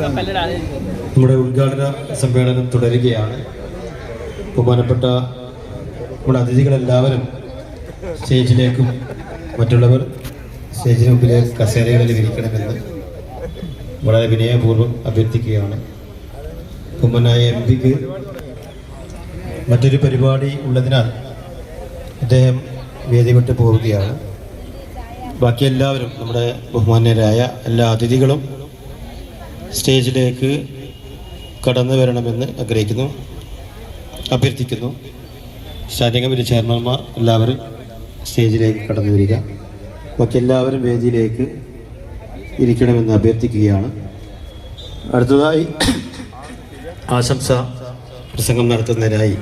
നമ്മുടെ ഉദ്ഘാടന സമ്മേളനം തുടരുകയാണ്. ബഹുമാനപ്പെട്ട നമ്മുടെ അതിഥികളെല്ലാവരും സ്റ്റേജിലേക്കും മറ്റുള്ളവർ സ്റ്റേജിന് മുമ്പിലെ കസേരകളിൽ ഇരിക്കണമെന്ന് വളരെ വിനയപൂർവം അഭ്യർത്ഥിക്കുകയാണ്. ബഹുമാനായ എം പിക്ക് മറ്റൊരു പരിപാടി ഉള്ളതിനാൽ അദ്ദേഹം വേദി വിട്ട് പോവുകയാണ്. ബാക്കി എല്ലാവരും നമ്മുടെ ബഹുമാന്യരായ എല്ലാ അതിഥികളും സ്റ്റേജിലേക്ക് കടന്നു വരണമെന്ന് ആഗ്രഹിക്കുന്നു. അഭ്യർത്ഥിക്കുന്നു. സ്റ്റാൻഡിംഗ് കമ്മിറ്റി ചെയർമാൻമാർ എല്ലാവരും സ്റ്റേജിലേക്ക് കടന്നു വരിക. ബാക്കി എല്ലാവരും വേദിയിലേക്ക് ഇരിക്കണമെന്ന് അഭ്യർത്ഥിക്കുകയാണ്. അടുത്തതായി ആശംസ പ്രസംഗം നടത്തുന്നതിനായി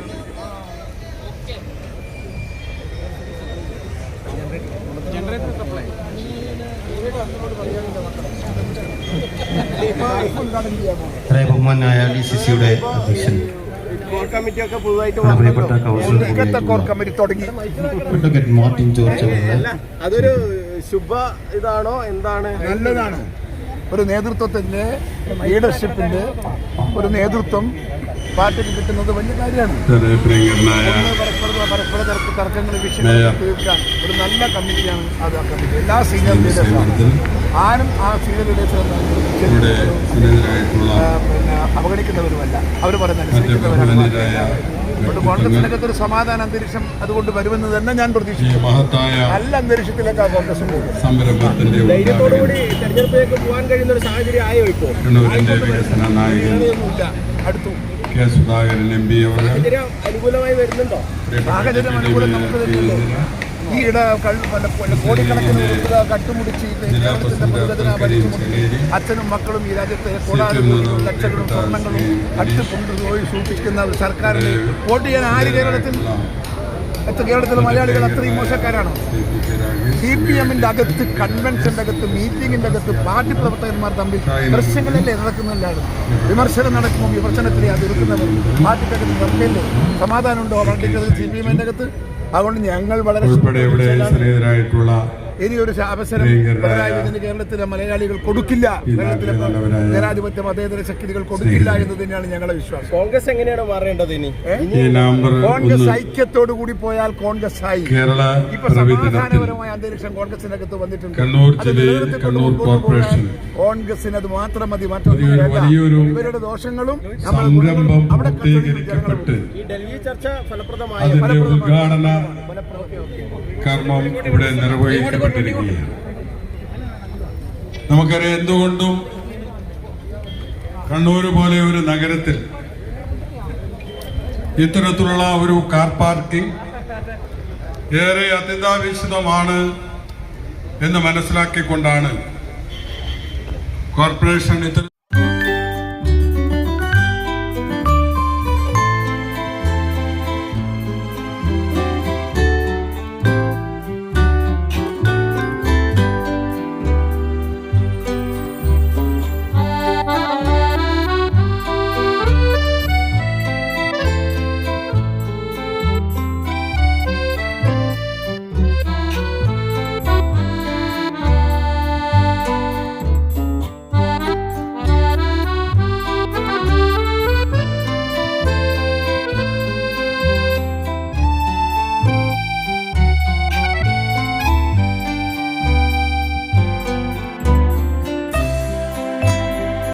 ബഹുമാനായ ഡി സി സിയുടെ അധ്യക്ഷൻ. പ്രിയപ്പെട്ട കൗൺസിലർ അഡ്വക്കേറ്റ് മാർട്ടിൻ ജോർജ് അതൊരു ശുഭ ഇതാണോ? എന്താണ്? നല്ലതാണ്. ഒരു നേതൃത്വത്തിന്റെ ലീഡർഷിപ്പിന്റെ ഒരു നേതൃത്വം പാർട്ടിക്ക് കിട്ടുന്നത് വലിയ കാര്യമാണ്. പരസ്പര പരസ്പര തർക്കങ്ങൾ വിഷയങ്ങൾ തീർക്കാൻ ഒരു നല്ല കമ്മിറ്റിയാണ് അത് ആ കമ്മിറ്റി. എല്ലാ സീനിയർ ലീഡേഴ്സും ആരും ആ സീനിയർ ലീഡേഴ്സ് പിന്നെ അവഗണിക്കുന്നവരുമല്ല. അവർ പറയുന്ന അനുസരിക്കുന്നവരാണ് അതുകൊണ്ട് കോൺഗ്രസിനകത്ത് ഒരു സമാധാന അന്തരീക്ഷം അതുകൊണ്ട് വരുമെന്ന് തന്നെ ഞാൻ പ്രതീക്ഷിക്കുന്നു. നല്ല അന്തരീക്ഷത്തിലേക്കാണ് കോൺഗ്രസ് പോകുന്നത് സംരംഭത്തിന്റെ ധൈര്യത്തോടുകൂടി തെരഞ്ഞെടുപ്പിലേക്ക് പോകാൻ കഴിയുന്ന ഒരു സാഹചര്യം ആയോ ഇപ്പോൾ? അടുത്തു. കെ സുധാകരൻ എം പി അവർ കോടിക്കണക്കിന് കട്ടുമുടിച്ച് അച്ഛനും മക്കളും ഈ രാജ്യത്തെ കോടാനും ലക്ഷങ്ങളും സ്വർണങ്ങളും കട്ട് കൊണ്ടുപോയി സൂക്ഷിക്കുന്ന ഒരു സർക്കാരിന് വോട്ട് ചെയ്യാൻ ആര് കേരളത്തിൽ? കേരളത്തിലെ മലയാളികൾ അത്രയും മോശക്കാരാണോ? സി പി എമ്മിന്റെ അകത്ത് കൺവെൻഷന്റെ അകത്ത് മീറ്റിംഗിന്റെ അകത്ത് പാർട്ടി പ്രവർത്തകന്മാർ തമ്മിൽ പ്രശ്നങ്ങളല്ലേ നടക്കുന്നില്ലാണ് വിമർശനം നടക്കുമ്പോൾ വിമർശനത്തിലെ അത് എടുക്കുന്നവർ പാർട്ടിക്കകത്ത് തമ്മിൽ സമാധാനമുണ്ടോ? പാർട്ടിക്കകത്ത് സി പി എമ്മിന്റെ അകത്ത്? അതുകൊണ്ട് ഞങ്ങൾ വളരെ ഉൾപ്പെടെ ഇവിടെ സ്നേഹിതരായിട്ടുള്ള ഇനി ഒരു അവസരം പിണറായി വിജയന് കേരളത്തിലെ മലയാളികൾ കൊടുക്കില്ല. കേരളത്തിലെ ജനാധിപത്യ മതേതര ശക്തികൾ കൊടുക്കില്ല എന്ന് തന്നെയാണ് ഞങ്ങളുടെ വിശ്വാസം. കോൺഗ്രസ് എങ്ങനെയാണ് മാറേണ്ടത് ഇനി? കോൺഗ്രസ് ഐക്യത്തോട് കൂടി പോയാൽ കോൺഗ്രസ് ആയി. കേരള ഇപ്പൊ സമാധാനപരമായ അന്തരീക്ഷം കോൺഗ്രസിനകത്ത് വന്നിട്ടുണ്ട്. കണ്ണൂർ അത് ജില്ലയിൽ നിലനിർത്തി കണ്ണൂർ കോർപ്പറേഷൻ കോൺഗ്രസിന് അത് മാത്രം മതി മറ്റൊന്നും ഇവരുടെ ദോഷങ്ങളും അവിടെ ഈ ഡൽഹി ചർച്ച ഫലപ്രദമായ ഉദ്ഘാടന കർമ്മം ഇവിടെ നിർവഹിക്കപ്പെട്ടിരിക്കുകയാണ്. നമുക്കറിയാം എന്തുകൊണ്ടും കണ്ണൂർ പോലെ ഒരു നഗരത്തിൽ ഇത്തരത്തിലുള്ള ഒരു കാർ പാർക്കിംഗ് ഏറെ അത്യന്താപേക്ഷിതമാണ് എന്ന് മനസ്സിലാക്കിക്കൊണ്ടാണ് कॉर्पोरेशन इतर